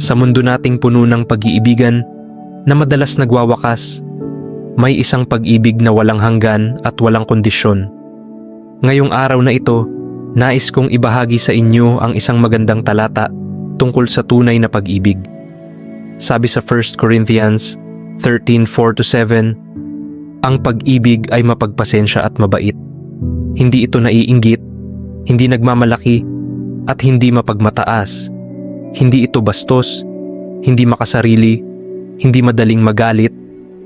Sa mundo nating puno ng pag-iibigan na madalas nagwawakas, may isang pag-ibig na walang hanggan at walang kondisyon. Ngayong araw na ito, nais kong ibahagi sa inyo ang isang magandang talata tungkol sa tunay na pag-ibig. Sabi sa 1 Corinthians 13:4-7, ang pag-ibig ay mapagpasensya at mabait. Hindi ito naiinggit, hindi nagmamalaki, at hindi mapagmataas. Hindi ito bastos, hindi makasarili, hindi madaling magalit,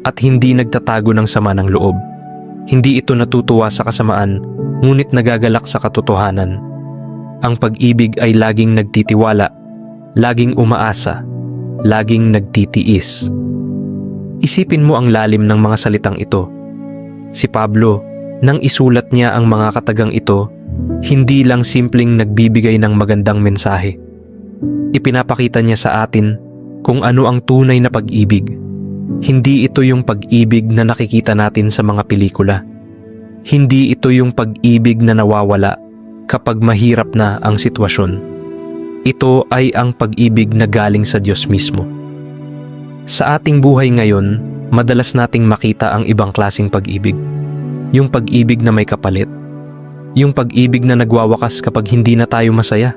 at hindi nagtatago ng sama ng loob. Hindi ito natutuwa sa kasamaan, ngunit nagagalak sa katotohanan. Ang pag-ibig ay laging nagtitiwala, laging umaasa, laging nagtitiis. Isipin mo ang lalim ng mga salitang ito. Si Pablo, nang isulat niya ang mga katagang ito, hindi lang simpleng nagbibigay ng magandang mensahe. Ipinapakita niya sa atin kung ano ang tunay na pag-ibig. Hindi ito yung pag-ibig na nakikita natin sa mga pelikula. Hindi ito yung pag-ibig na nawawala kapag mahirap na ang sitwasyon. Ito ay ang pag-ibig na galing sa Diyos mismo. Sa ating buhay ngayon, madalas nating makita ang ibang klasing pag-ibig. Yung pag-ibig na may kapalit. Yung pag-ibig na nagwawakas kapag hindi na tayo masaya.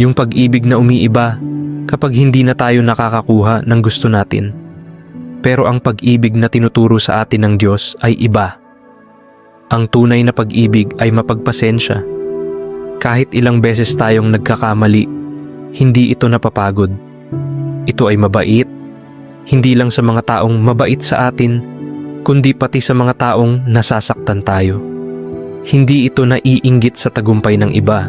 Yung pag-ibig na umiiba kapag hindi na tayo nakakakuha ng gusto natin. Pero ang pag-ibig na tinuturo sa atin ng Diyos ay iba. Ang tunay na pag-ibig ay mapagpasensya. Kahit ilang beses tayong nagkakamali, hindi ito napapagod. Ito ay mabait, hindi lang sa mga taong mabait sa atin, kundi pati sa mga taong nasasaktan tayo. Hindi ito naiinggit sa tagumpay ng iba.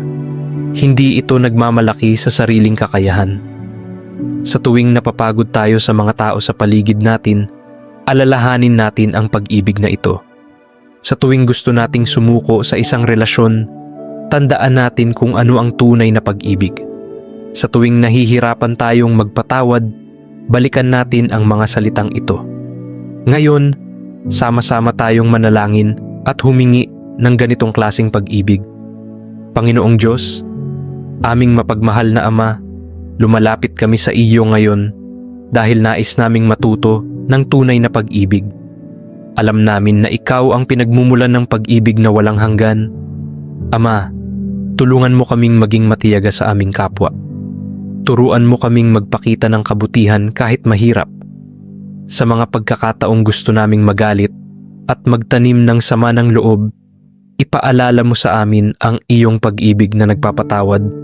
Hindi ito nagmamalaki sa sariling kakayahan. Sa tuwing napapagod tayo sa mga tao sa paligid natin, alalahanin natin ang pag-ibig na ito. Sa tuwing gusto nating sumuko sa isang relasyon, tandaan natin kung ano ang tunay na pag-ibig. Sa tuwing nahihirapan tayong magpatawad, balikan natin ang mga salitang ito. Ngayon, sama-sama tayong manalangin at humingi ng ganitong klasing pag-ibig. Panginoong Diyos, aming mapagmahal na Ama, lumalapit kami sa iyo ngayon dahil nais naming matuto ng tunay na pag-ibig. Alam namin na ikaw ang pinagmumulan ng pag-ibig na walang hanggan. Ama, tulungan mo kaming maging matiyaga sa aming kapwa. Turuan mo kaming magpakita ng kabutihan kahit mahirap. Sa mga pagkakataong gusto naming magalit at magtanim ng sama ng loob, ipaalala mo sa amin ang iyong pag-ibig na nagpapatawad.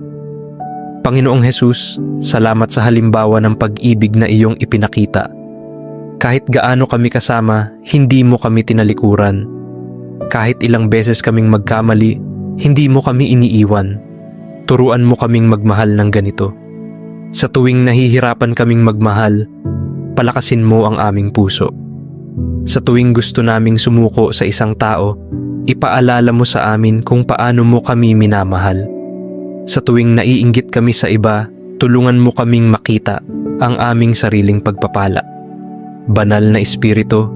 Panginoong Hesus, salamat sa halimbawa ng pag-ibig na iyong ipinakita. Kahit gaano kami kasama, hindi mo kami tinalikuran. Kahit ilang beses kaming magkamali, hindi mo kami iniiwan. Turuan mo kaming magmahal ng ganito. Sa tuwing nahihirapan kaming magmahal, palakasin mo ang aming puso. Sa tuwing gusto naming sumuko sa isang tao, ipaalala mo sa amin kung paano mo kami minamahal. Sa tuwing naiinggit kami sa iba, tulungan mo kaming makita ang aming sariling pagpapala. Banal na Espiritu,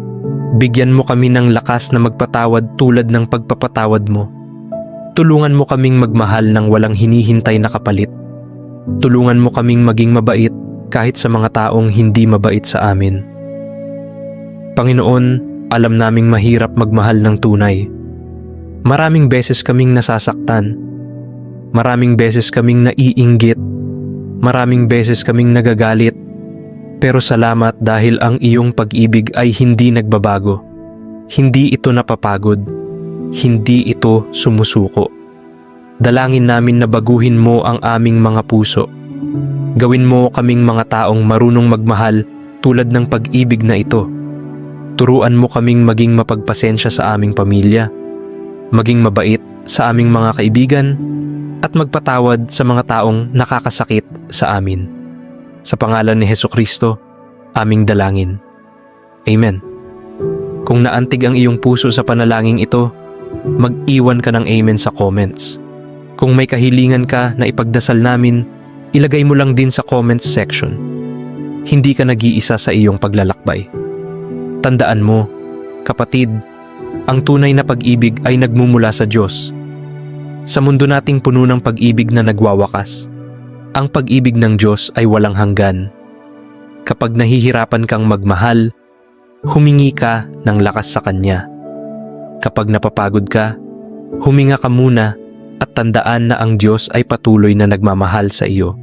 bigyan mo kami ng lakas na magpatawad tulad ng pagpapatawad mo. Tulungan mo kaming magmahal ng walang hinihintay na kapalit. Tulungan mo kaming maging mabait kahit sa mga taong hindi mabait sa amin. Panginoon, alam naming mahirap magmahal ng tunay. Maraming beses kaming nasasaktan. Maraming beses kaming naiinggit. Maraming beses kaming nagagalit. Pero salamat dahil ang iyong pag-ibig ay hindi nagbabago. Hindi ito napapagod. Hindi ito sumusuko. Dalangin namin na baguhin mo ang aming mga puso. Gawin mo kaming mga taong marunong magmahal tulad ng pag-ibig na ito. Turuan mo kaming maging mapagpasensya sa aming pamilya, maging mabait sa aming mga kaibigan, at magpatawad sa mga taong nakakasakit sa amin. Sa pangalan ni Heso Kristo, aming dalangin. Amen. Kung naantig ang iyong puso sa panalangin ito, mag-iwan ka ng amen sa comments. Kung may kahilingan ka na ipagdasal namin, ilagay mo lang din sa comments section. Hindi ka nag-iisa sa iyong paglalakbay. Tandaan mo, kapatid, ang tunay na pag-ibig ay nagmumula sa Diyos. Sa mundo nating puno ng pag-ibig na nagwawakas, Ang pag-ibig ng Diyos ay walang hanggan. Kapag nahihirapan kang magmahal, humingi ka ng lakas sa Kanya. Kapag napapagod ka, huminga ka muna at tandaan na ang Diyos ay patuloy na nagmamahal sa iyo.